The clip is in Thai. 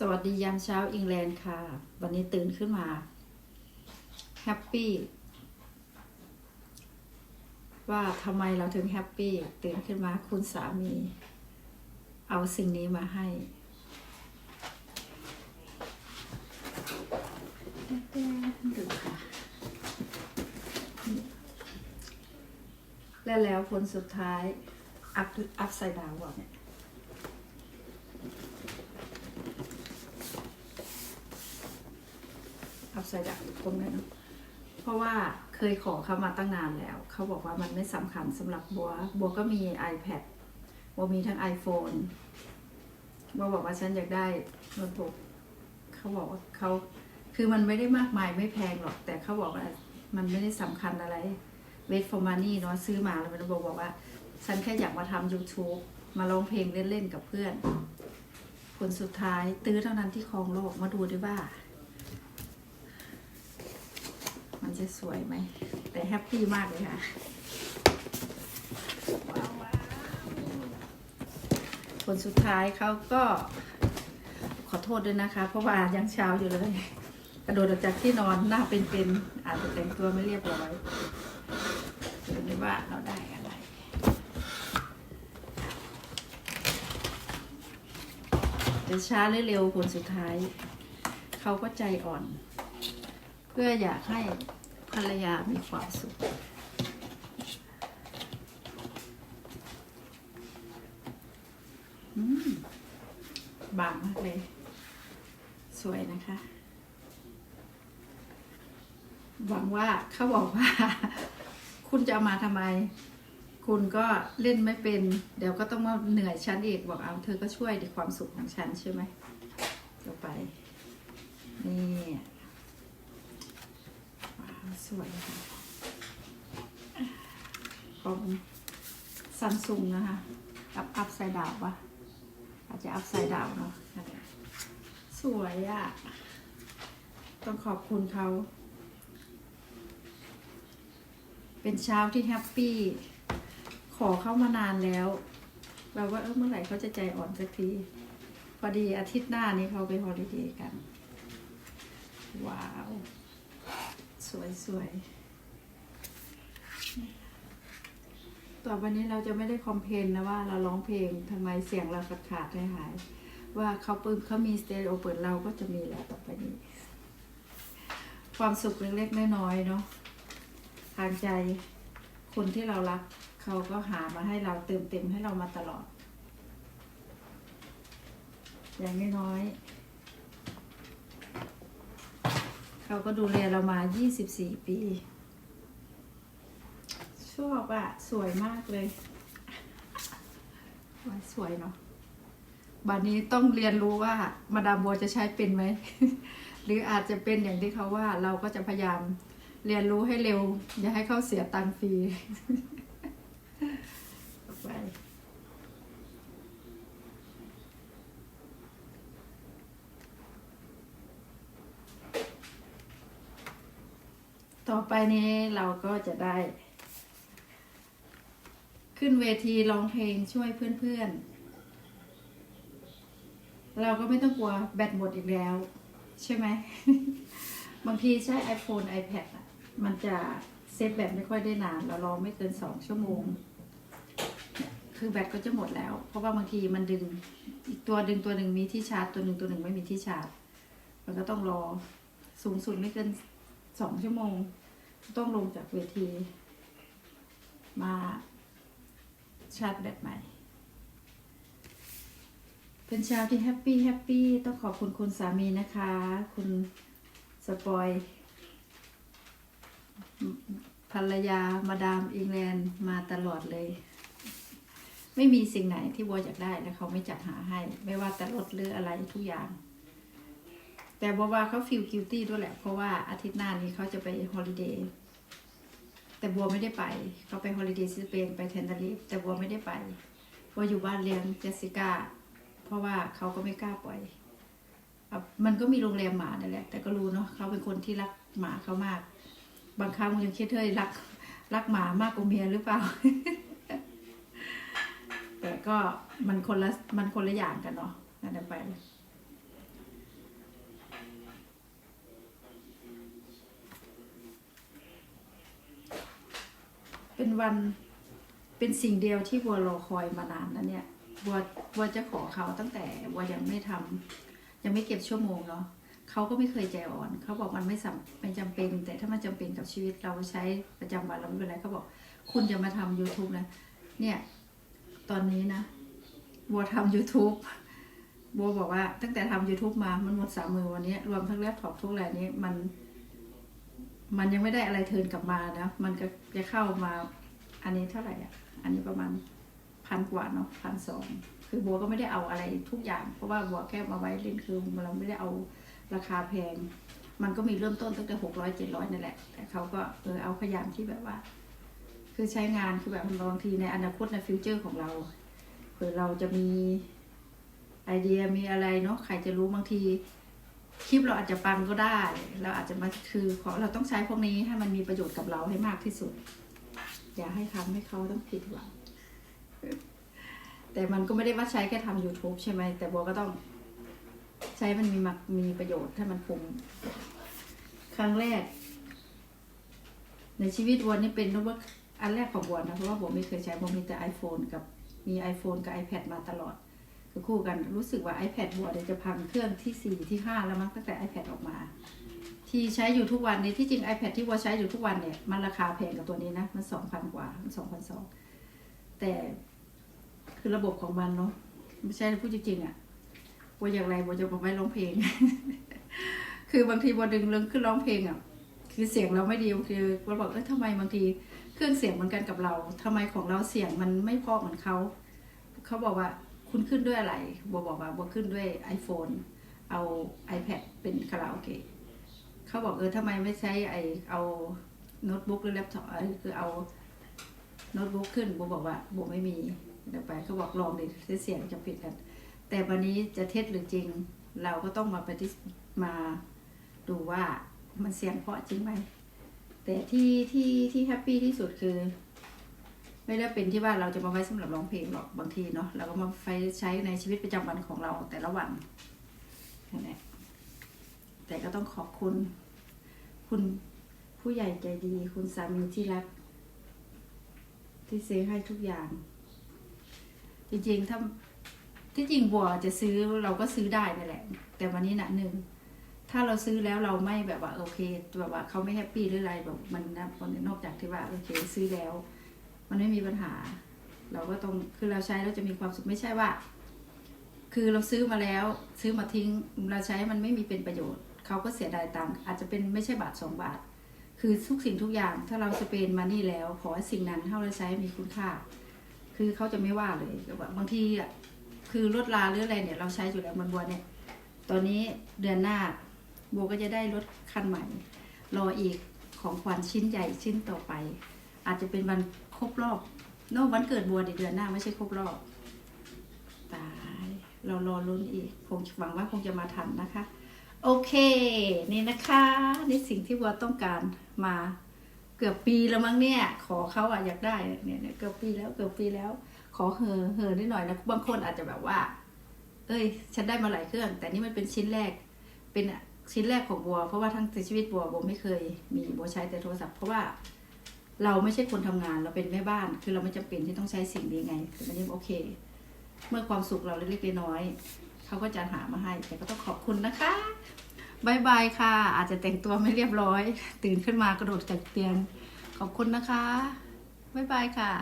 สวัสดียามเช้าอิงแลนด์ค่ะ วันนี้ตื่นขึ้นมา แฮปปี้ ว่าทำไมเราถึงแฮปปี้ ตื่นขึ้นมาคุณสามี เอาสิ่งนี้มาให้ ดูค่ะ และแล้วผลสุดท้าย อัพอัพไซด์ดาวเนี่ย อัพไซด์ดาวตรงนี้เนอะเพราะว่าเคยขอเขามาตั้งนานแล้ว เขาบอกว่ามันไม่สำคัญสำหรับบัว บัวก็มี iPad บัวมีทั้ง iPhone บัวบอกว่าฉันอยากได้โน้ตบุ๊กเขาบอกว่าเขาคือมันไม่ได้มากมายไม่แพงหรอก แต่เขาบอกว่ามันไม่ได้สำคัญอะไร wait for money เนาะซื้อมาแล้วมันบอกบอกว่า ฉันแค่อยากมาทำ YouTube มาร้องเพลงเล่นๆกับเพื่อนผลสุดท้ายตื้อเท่านั้นที่ครองโลกมาดูด้วยว่า มันจะสวยไหม แต่แฮปปี้มากเลยค่ะว้าวว้าวผลสุดท้ายเขาก็ขอโทษด้วยนะคะ เพราะว่ายังเช้าอยู่เลย กระโดดออกจากที่นอนหน้าเป็นๆอาจจะแต่งตัวไม่เรียบร้อยดูด้วยว่าเราได้อะไรจะช้าหรือเร็วผลสุดท้าย เขาก็ใจอ่อน เพื่ออยากให้ ภรรยามีความสุขอืมบางมากเลย สวยนะคะ หวังว่าเขาบอกว่า คุณจะามาทำไม คุณก็เล่นไม่เป็น เดี๋ยวก็ต้องมาเหนื่อยฉันอีกบอกเอาเธอก็ช่วยในความสุขของฉันใช่ไหมต่อไป นี่ สวยค่ะของซัมซุงนะคะอัพอัพไซด์ดาวปะอาจจะอัพไซด์ดาวเนาะสวยอะ่ะ ต้องขอบคุณเขา เป็นเช้าที่แฮปปี้ ขอเข้ามานานแล้วแบบว่าเออเมื่อไหร่เขาจะใจอ่อนสักที พอดีอาทิตย์หน้านี้เขาไปฮอลิเดย์กัน ว้าว สวยสวยต่อไปนี้เราจะไม่ได้คอมเพนนะว่าเราร้องเพลงทำไมเสียงเราขาดขาดหายหาย ว่าเขาเปื้มเขามีสเตอริโอเปิดเราก็จะมีแล้วต่อไปนี้ ความสุขเล็กๆน้อยๆเนาะทางใจคนที่เรารักเขาก็หามาให้เราเติมเต็มให้เรามาตลอด อย่างน้อยๆ เขาก็ดูแลเรามา 24 ปี ชอบอะสวยมากเลย สวยเนาะบัดนี้ต้องเรียนรู้ว่ามาดามบัวจะใช้เป็นไหม หรืออาจจะเป็นอย่างที่เขาว่าเราก็จะพยายามเรียนรู้ให้เร็ว อย่าให้เขาเสียตังค์ฟรี ไป ต่อไปนี้เราก็จะได้ ขึ้นเวทีร้องเพลงช่วยเพื่อนๆ เราก็ไม่ต้องกลัวแบตหมดอีกแล้ว ใช่ไหม บางทีใช้ iPhone iPad อะมันจะเซฟแบตไม่ค่อยได้นาน เรารอไม่เกินสองชั่วโมง คือแบตก็จะหมดแล้ว เพราะว่าบางทีมันดึงอีกตัวดึงตัวหนึ่งมีที่ชาร์จ ตัวหนึ่งตัวหนึ่งไม่มีที่ชาร์จ มันก็ต้องรอสูงสุดไม่เกิน สองชั่วโมง ต้องลงจากเวที มาชาร์จแบตใหม่ เป็นเช้าที่แฮปปี้แฮปปี้ต้องขอบคุณคุณสามีนะคะ คุณสปอยภรรยามาดามอิงแลนด์มาตลอดเลย ไม่มีสิ่งไหนที่บัวอยากได้แล้วเขาไม่จัดหาให้ ไม่ว่าแต่รถหรืออะไรทุกอย่าง แต่บัวว่าเขาฟีลกิลตี้ด้วยแหละ เพราะว่าอาทิตย์หน้านี้เขาจะไปฮอลิเดย์แต่บัวไม่ได้ไปเขาไปฮอลิเดย์สเปนไปเทนเนอรีฟแต่บัวไม่ได้ไปบัวอยู่บ้านเลี้ยงเจสสิก้าเพราะว่าเขาก็ไม่กล้าปล่อยมันก็มีโรงแรมหมานั่นแหละ แต่ก็รู้เนาะเขาเป็นคนที่รักหมาเขามาก บางครั้งยังคิดเฮ้ยรักรักหมามากกว่าเมียหรือเปล่า แต่ก็มันคนละมันคนละอย่างกันเนาะนั่นไป เป็น วันเป็นสิ่งเดียวที่บัวรอคอยมานานนะเนี่ยบัวบัวจะขอเขาตั้งแต่บัวยังไม่ทำยังไม่เก็บชั่วโมงเนาะเขาก็ไม่เคยใจอ่อน เขาบอกมันไม่สำไม่จำเป็น แต่ถ้ามันจำเป็นกับชีวิตเราใช้ประจำวันเราไม่เป็นไรเขาบอก คุณจะมาทำ YouTube นะ เนี่ย ตอนนี้นะบัวทำ YouTube บัวบอกว่าตั้งแต่ทำ YouTube มา มันหมดสามมือวันนี้ รวมทั้งแล็ปท็อปทุกอะไรนี้มัน มันยังไม่ได้อะไรเทิร์นกลับมานะ มันก็จะเข้ามา อันนี้เท่าไหร่อะ อันนี้ประมาณพันกว่าเนาะพันสองคือบัวก็ไม่ได้เอาอะไรทุกอย่าง เพราะว่าบัวแค่มาไว้เล่นคือเราไม่ได้เอาราคาแพง มันก็มีเริ่มต้นตั้งแต่หกร้อยเจ็ดร้อยนั่นแหละ แต่เขาก็เออเอาขยันที่แบบว่า คือใช้งานคือแบบบางทีในอนาคตในฟิวเจอร์ของเราเผื่อเราจะมีไอเดียมีอะไรเนาะใครจะรู้บางทีคลิปเราอาจจะปังก็ได้ เราอาจจะมาคือขอเราต้องใช้พวกนี้ให้มันมีประโยชน์กับเราให้มากที่สุด อย่าให้ทำให้เขาต้องผิดหวัง แต่มันก็ไม่ได้ว่าใช้แค่ทำ YouTube ใช่ไหม แต่บัวก็ต้องใช้มันมีมักมีประโยชน์ถ้ามันคุ้มครั้งแรก ในชีวิตบัวนี่เป็นนว่าอันแรกของบัวนะ เพราะว่าบัวไม่เคยใช้บัวมีแต่ iPhone กับมี iPhone กับ iPad มาตลอดคือคู่กันรู้สึกว่า iPad บัวเดี๋ยวจะพังเครื่องที่สี่ที่ห้าแล้วมั้งตั้งแต่ iPad ออกมา ที่ใช้อยู่ทุกวันนี้ที่จริง iPad ที่บัวใช้อยู่ทุกวันเนี่ยมันราคาแพงกว่าตัวนี้นะ มันสองพันกว่ามันสองพันสองแต่คือระบบของมันเนาะไม่ใช่พูดจริงๆอะ่ะบัวอย่างไรบัวจะบอกไว้ร้องเพลง คือบางทีบัวดึงเรื่องขึ้นร้องเพลงอะคือเสียงเราไม่ดีคือบัวบอกเออทำไมบางทีเครื่องเสียงเหมือนกันกับเราทำไมของเราเสียงมันไม่พอเหมือนเขาเขาบอกว่าคุณขึ้นด้วยอะไรบัวบอกว่าบัวขึ้นด้วย iPhone เอา iPad เป็นคาราโอเกะ เขาบอกเออทำไมไม่ใช้ไอเอาโน้ตบุ๊กหรือแล็ปท็อปคือเอาโน้ตบุ๊กขึ้นบัวบอกว่าบัวไม่มีเดี๋ยวไปเขาบอกลองดิเสียงจะผิดกัน แต่วันนี้จะเท็จหรือจริง เราก็ต้องมาปฏิมาดูว่ามันเสียงเพราะจริงไหมแต่ที่ที่ที่แฮปปี้ที่สุดคือ ไม่ได้เป็นที่ว่าเราจะมาไว้สำหรับร้องเพลงหรอกบางทีเนาะเราก็มาไฟใช้ในชีวิตประจำวันของเราแต่ละวันนั่นแหละแต่ก็ต้องขอบคุณ คุณผู้ใหญ่ใจดี คุณสามีที่รัก ที่ซื้อให้ทุกอย่าง จริงๆถ้าที่จริงบัวจะซื้อเราก็ซื้อได้นั่นแหละ แต่วันนี้นะหนึ่งถ้าเราซื้อแล้วเราไม่แบบว่าโอเคแบบว่าเขาไม่แฮปปี้หรืออะไรแบบมันนะนอกจากที่ว่าโอเคซื้อแล้ว มันไม่มีปัญหา เราก็ต้องคือเราใช้แล้วจะมีความสุขไม่ใช่ว่า คือเราซื้อมาแล้วซื้อมาทิ้งเราใช้มันไม่มีเป็นประโยชน์ เขาก็เสียดายตังค์อาจจะเป็นไม่ใช่บาทสองบาท คือทุกสิ่งทุกอย่างถ้าเราสเปนมานี่แล้ว ขอให้สิ่งนั้นเท่าเราใช้มีคุณค่า คือเขาจะไม่ว่าเลยแบบบางทีอะคือรถลาหรืออะไรเนี่ย เราใช้อยู่แล้วมันบัวเนี่ย ตอนนี้เดือนหน้าโบก็จะได้รถคันใหม่ รออีกของขวัญชิ้นใหญ่ชิ้นต่อไป อาจจะเป็นวันครบรอบโน้วันเกิดบัวในเดือนหน้าไม่ใช่ครบรอบตา เรารอลุ้นอีกคงหวังว่าคงจะมาทันนะคะ โอเค นี่นะคะนี่สิ่งที่บัวต้องการมาเกือบปีแล้วมั้งเนี่ย ขอเขาอะอยากได้เนี่ยเกือบปีแล้วเกือบปีแล้ว ขอเหอเหอนิดหน่อยนะบางคนอาจจะแบบว่า เอ้ย ฉันได้มาหลายเครื่อง แต่นี่มันเป็นชิ้นแรก เป็นชิ้นแรกของบัว เพราะว่าทั้งชีวิตบัวบัวไม่เคยมีบัวใช้แต่โทรศัพท์เพราะว่าเราไม่ใช่คนทำงานเราเป็นแม่บ้าน คือเราไม่จำเป็นที่ต้องใช้สิ่งนี้ไงแต่มันยังโอเค เมื่อความสุขเราเล็กๆน้อยๆเขาก็จะหามาให้ แต่ก็ต้องขอบคุณนะคะบายบายค่ะ อาจจะแต่งตัวไม่เรียบร้อย ตื่นขึ้นมากระโดดจากเตียง ขอบคุณนะคะบายบายค่ะ